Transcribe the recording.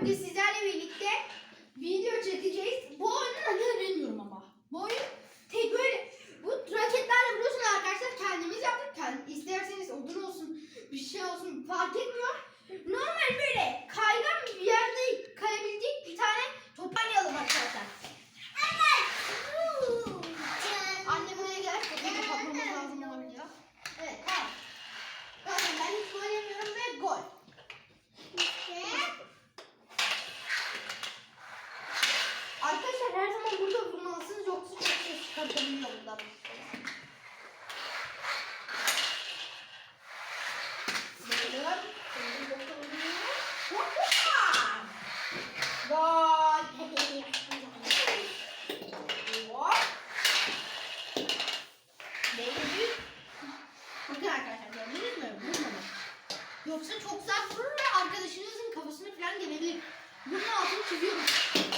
bugün sizlerle birlikte ama burada vurmalısınız yoksa çok şey çıkartabiliyor bundan. Yoksa çok sert vurur ve arkadaşınızın kafasını falan gelebilir. Bunun altını çiziyoruz.